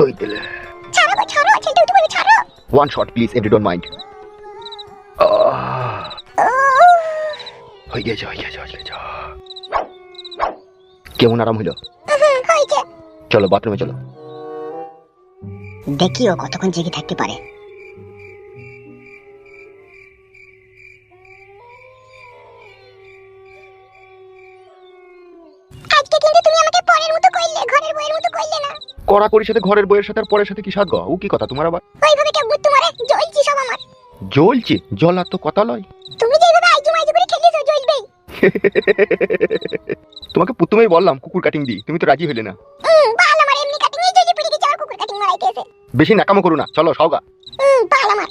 ওই দিলে ছাড়ো গো ছাড়ো ছেলেটা উঠে পড়বে ছাড়ো one shot please every don't mind হয়ে গেছে হয়ে গেছে হয়ে গেছে। কেমন আরাম হইল চলো বাথরুমে চলো। দেখি ও কতক্ষণ জেগে থাকতে পারে। না কড়া করির সাথে ঘরের বইয়ের সাথে আর পরের সাথে কি সাথ গো? ও কি কথা তোমার আবার? ওইভাবে কেউ বুদ্ধ মারে? জ্বলছি সব আমার। জ্বলছে? জল আর তো কথা লয় তুমি যেভাবে আইজু মাইজু করে খেলিছো জ্বলবেই তোমাকে প্রথমেই বললাম কুকুর কাটিং দি তুমি তো রাজি হইলে না। বাল আমার এমনি কাটিং এই জ্বলি পড়ে গেছে আর কুকুর কাটিং মারাইতেছে। বেশি নাকামো করো না। চলো সওগা হুম বাল আমার।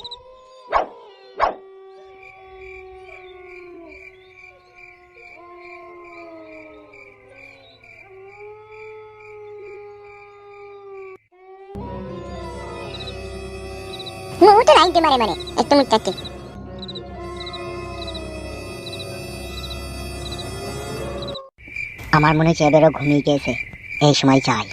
মুহূর্তে রাইতে মারে মানে একটু মুটাতে আমার মনে হচ্ছে এদেরও ঘুমিয়ে গেছে এই সময় চাই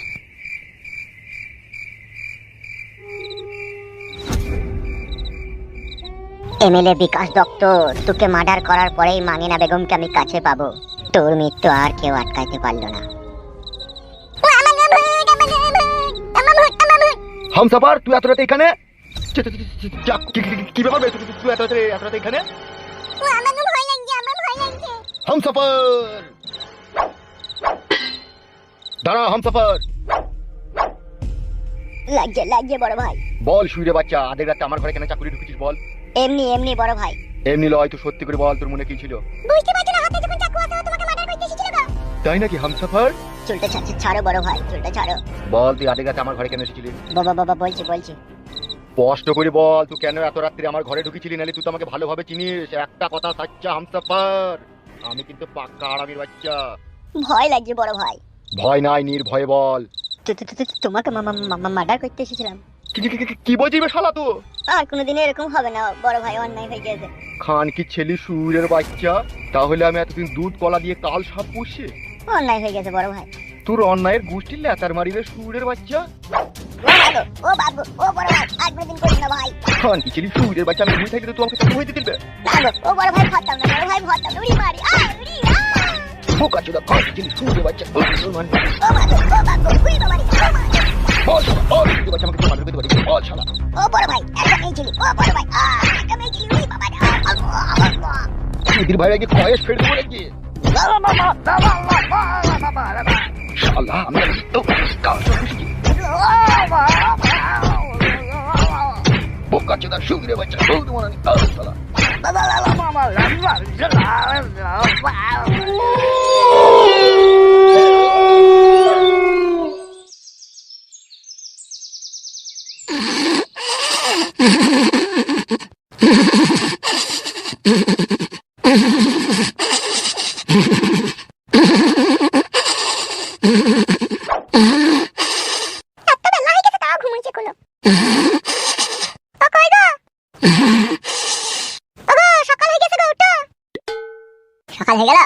এমএলএ বিকাশ দত্ত তোকে মার্ডার করার পরেই মাঙ্গিনা বেগমকে আমি কাছে পাবো। তোর মৃত্যু আর কেউ আটকাইতে পারল না। হামসাফার তুই এত রাতে এখানে? কি- ব্যাপার? তুই- এত রাতে এত রাতে এখানে? হামসাফার দাঁড়া হামসাফার লাগছে লাগছে বড় ভাই। বল শুইরে বাচ্চা আধেক রাতে আমার ঘরে কেন চাকরি ঢুকেছিস বল? এমনি এমনি বড় ভাই। এমনি লয় তুই সত্যি করে বল তোর মনে কি ছিল? বুঝতে পারছ না হাতে যখন চাকু আছে তোমাকে মার্ডার করতে এসেছিল গো তাই নাকি চুলটা ছাড়ছে ছাড়ো বড় ভাই চুলটা ছাড়ো। বল তুই আধেক রাতে আমার ঘরে কেন এসেছিলি? বাবা বাবা বলছি বলছি। স্পষ্ট করে বল তুই কেন এত রাত্রে আমার ঘরে ঢুকেছিলি নালে? তুই তো আমাকে ভালোভাবে চিনিস। একটা কথা সাচ্চা হামসাফার। আমি কিন্তু পাক্কা আরামের বাচ্চা। ভয় লাগছে বড় ভাই। ভয় নাই নির্ভয়ে বল। তোমাকে মার্ডার করতে এসেছিলাম। কি- বলছিস শালা তো আর কোনোদিন এরকম হবে না বড় ভাই অন্যায় হয়ে গেছে। খান কি ছেলে সুরের বাচ্চা? তাহলে আমি এতদিন দুধ কলা দিয়ে কাল সাপ পুষছি অন্যায় হয়ে গেছে বড় ভাই। তোর অন্যায়ের গোষ্ঠীর লেতার মারিবে সুরের বাচ্চা? ও বাবু ও বাবু ও বড় ভাই আর কোনোদিন করিস না ভাই খান কি ছেলে সুরের বাচ্চা আমি ঘুরে থাকলে তো আমাকে চাকরি হইতে দিবে বাবু ও বড় ভাই ভরতাম না বড় ভাই ভরতাম উড়ি মারি আ উড়ি আ বোকা চোদা খান কি ছেলে বাচ্চা ও মুসলমান ও বাবু ও বাবু উড়ি মারি ও শালা ও সুরের বাচ্চা আমাকে মারবে দিতে পারি বল শালা ও বড় ভাই একটা মেয়ে ছিলি ও বড় ভাই আ একটা মেয়ে ছিলি উড়ি বাবা আল্লাহ, আল্লাহ। সুধীর ভাই আগে খয়েস ফেলে দেবো নাকি শালা আমি বোকা চোদা সুরের বাচ্চা ও তোমার আমি কাল শালা এত বেলা হয়ে গেছে তাও ঘুমোচ্ছে কোনো ও কই গো ওগো সকাল হয়ে গেছে গো উঠো সকাল হয়ে গেল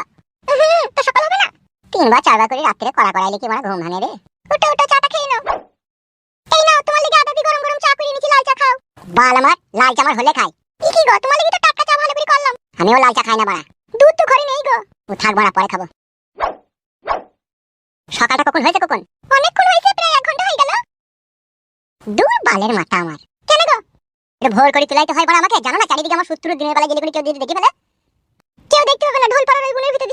হুম, তো সকাল হবে না। তিনবার চারবার করে রাত্রে কড়া কড়াইলে কি আমার ঘুম ভাঙে রে? উঠো উঠো, চাটা খেয়ে নাও। এই নাও, তোমার লেগে আদা গরম গরম চা করে নিয়েছি, লাল চা খাও। বাল আমার, লাল চা হলে খাই কি কি গো, তোমার লেগে তো টাটকা চা ভালো করে করলাম। আমিও লাল চা খাই না বাড়া। দুধ তো ঘরে নেই গো। ও থাক বাড়া, পরে খাব। সকালটা কখন হয়েছে কখন? অনেকক্ষণ হয়েছে, প্রায় এক ঘণ্টা হয়ে গেল। দূর বালের মাথা আমার। কেন গো? এটা ভোর করে তুলাইতে হয় বড় আমাকে। জানো না, চারিদিকে আমার শত্রু দিনের বেলা গেলে করে কেউ দেখে ফেলে? কেউ দেখতে পাবে না, ঢোল পাড়ার ওই গুণের ভিতরে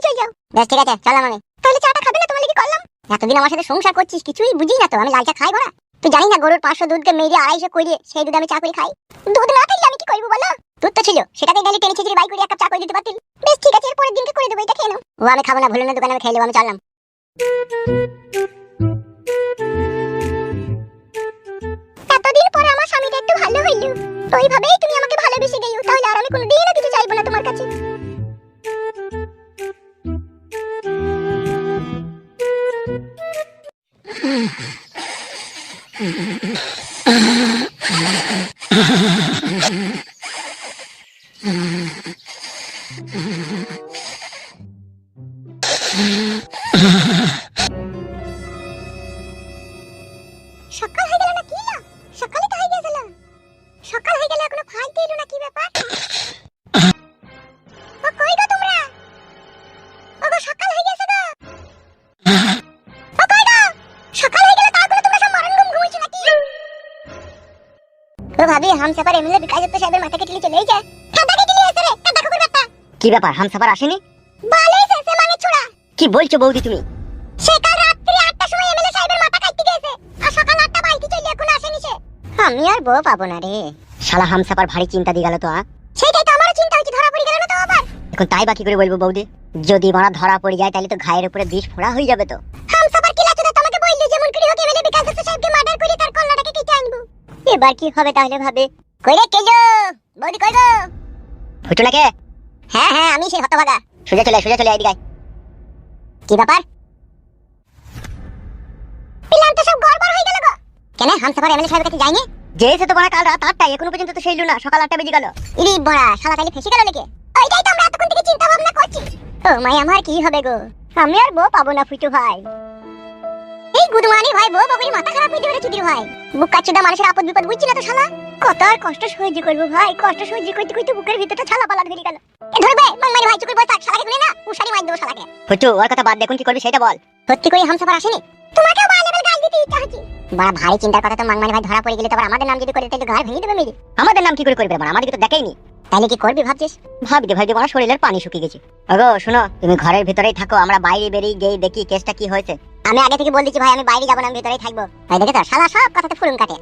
বেশ ঠিক আছে চলাম আমি তাহলে চাটা খাবে না? তোমার লেগে করলাম। এতদিন আমার সাথে সংসার করছিস, কিছুই বুঝি না তো, আমি লাল চা খাই ভরা তুই জানি না, গরুর পাঁচশো দুধকে মেরে আড়াইশো করে সেই দুধ আমি চা করে খাই। দুধ না থাকলে আমি কি করব বলো? দুধ তো ছিল সেটাকে গেলে টেনে ছেঁচড়ে বাই করে এক কাপ চা করে দিতে পারতিল বেশ, ঠিক আছে এর পরের দিনকে করে দেবো, এটা খেয়ে নাও। ও, আমি খাব না ভুলে না দোকানে আমি খেয়ে নেব, আমি চললাম। এতদিন পর আমার স্বামীটা একটু ভালো হইল। তো এইভাবেই তুমি আমাকে ভালোবেসে গেছো তাহলে আর আমি কোনোদিনও কিছু চাইব না তোমার কাছে। সকাল হয়ে গেল না কি না সকালে তো হয়ে গেছিল সকাল হয়ে গেল এখনও খাইতে এলো না কি ব্যাপার? কি ব্যাপার হাম সাফার আসেনি? কি বলছো বৌদি তুমি? রাত্রি সময় এমএলএ সাহেবের মাথা কাটতে গেছে আর সকাল আটটা বাড়িতে চলে এখন আসেনি সে। আমি আর বউ পাবো না রে। শালা হামসাফার ভারী চিন্তা গেল তো আ? সেটাই তো আমারও চিন্তা হচ্ছে ধরা পড়ে গেল না তো আবার। এখন তাই বাকি করে বলব বৌদি? যদি মারা ধরা পড়ে যায় তাহলে তো ঘায়ের উপরে বিষ ফোড়া হয়ে যাবে তো। হামসাফার কি লাচুদা তোমাকে বললি যেমন করে হোক এমএলএ বিকাশ দত্ত সাহেবকে মার্ডার করে তার কল্লাটাকে কেটে আনব। এবার কি হবে তাহলে ভাবে? কেজো বৌদি হ্যাঁ হ্যাঁ আমি সেই হতভাগা। সোজা চলে সোজা চলে এদিকে। কি ব্যাপার? প্ল্যান তো সব গড়বড় হয়ে গেল গো। কেন? হামসাফার এমএলএ সাহেবের কাছে যায়নি? যে এসে তো মারা কাল রাত এখনও পর্যন্ত তো না সকাল আটটা বেজে গেল। ইরি বড়া শালা ফেসে গেল নাকি? ওইটাই তো আমরা এতক্ষণ থেকে চিন্তা ভাবনা করছি। ও মাই আমার কি হবে গো? আমি আর বউ পাবো না ফুটু ভাই। এই গুদমানি ভাই বউ বকরি মাথা খারাপ হয়ে যাবে চুদির ভাই। বুক কাচুদা মানুষের আপদ বিপদ বুঝছি না তো শালা? কত আর কষ্ট সহ্য করব ভাই কষ্ট সহ্য করতে করতে বুকের ভিতরটা ছালা পালা ধরে গেল। ধরবে মাংমারি ভাই চুকুর বসে থাক শালাকে শুনে না উশারি মার দেবো শালাকে। ফুটু ওর কথা বাদ দেখুন কি করবি সেটা বল। সত্যি করে হামসাফার আসেনি? তোমাকেও বাই লেভেল গাল দিতে ইচ্ছা হচ্ছে। বড় ভারী চিন্তার কথা তো মাংমারি ভাই ধরা পড়ে গেলে তো আমাদের নাম যদি করে তাহলে ঘর ভেঙে দেবে মেরে। আমাদের নাম কি করে করবে আমাদেরকে তো দেখেইনি। তাহলে কি করবি ভাবছিস? ভাবতে ভাবতে আমার শরীরের পানি শুকিয়ে গেছে। ওগো শোনো তুমি ঘরের ভিতরেই থাকো আমরা বাইরে বেরিয়ে গিয়ে দেখি কেসটা কি হয়েছে। আমি আগে থেকে বল দিচ্ছি ভাই আমি বাইরে যাব না আমি ভেতরেই থাকব। ভাই দেখে তো শালা সব কথাতে ফুরুম কাটে।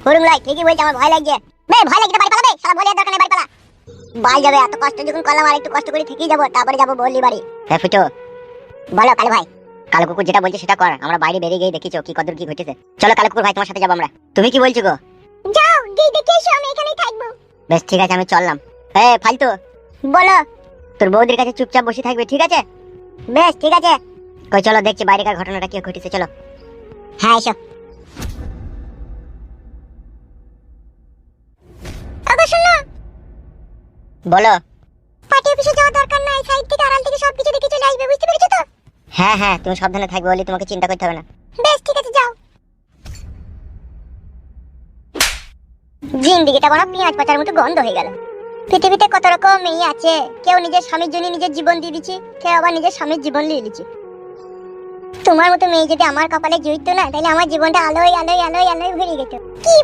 ফুরুম লাই ঠিকই বলছে আমার ভয় লাগছে। বে ভয় লাগছে বাড়ি পালাবে? শালা বলে দরকার নেই বাড়ি পালা। বাল যাবে এত কষ্ট যখন করলাম আর একটু কষ্ট করে থেকেই যাব তারপরে যাব বললি বাড়ি। হ্যাঁ ফুটু। বলো কালু ভাই। কালো কুকুর যেটা বলছে সেটা কর আমরা বাইরে বেরিয়ে গিয়ে দেখিছো কি কদর কি ঘটেছে। চলো কালো কুকুর ভাই তোমার সাথে যাব আমরা। তুমি কি বলছো গো? যাও গিয়ে দেখে এসো আমি এখানেই থাকব। বেশ ঠিক আছে আমি চললাম। এ ফালতু। বলো। তোর বৌদির কাছে চুপচাপ বসে থাকবে ঠিক আছে? বেশ ঠিক আছে। কই চলো দেখছি বাইরেকার ঘটনাটা কি ঘটেছে চলো। হ্যাঁ এসো। বলো। পার্টি অফিসে যাওয়ার দরকার নাই সাইড থেকে আড়াল থেকে সবকিছু দেখে চলে আসবে বুঝতে পেরেছ তো? হ্যাঁ হ্যাঁ তুমি সাবধানে থাকবে বলে তোমাকে চিন্তা করতে হবে না। বেশ ঠিক আছে যাও। জিন্দিগিটা বড় পেঁয়াজ পাতার মতো গন্ধ হয়ে গেল। পৃথিবীতে কত রকম মেয়ে আছে কেউ নিজের স্বামীর জন্য নিজের জীবন দিয়ে দিচ্ছে কেউ আবার নিজের স্বামীর জীবন নিয়ে দিচ্ছে। তোমার মতো মেয়ে যদি আমার কপালে জড়িত না তাহলে আমার জীবনটা আলোয় আলোয় আলোয় আলোয় ভরে যেত। কি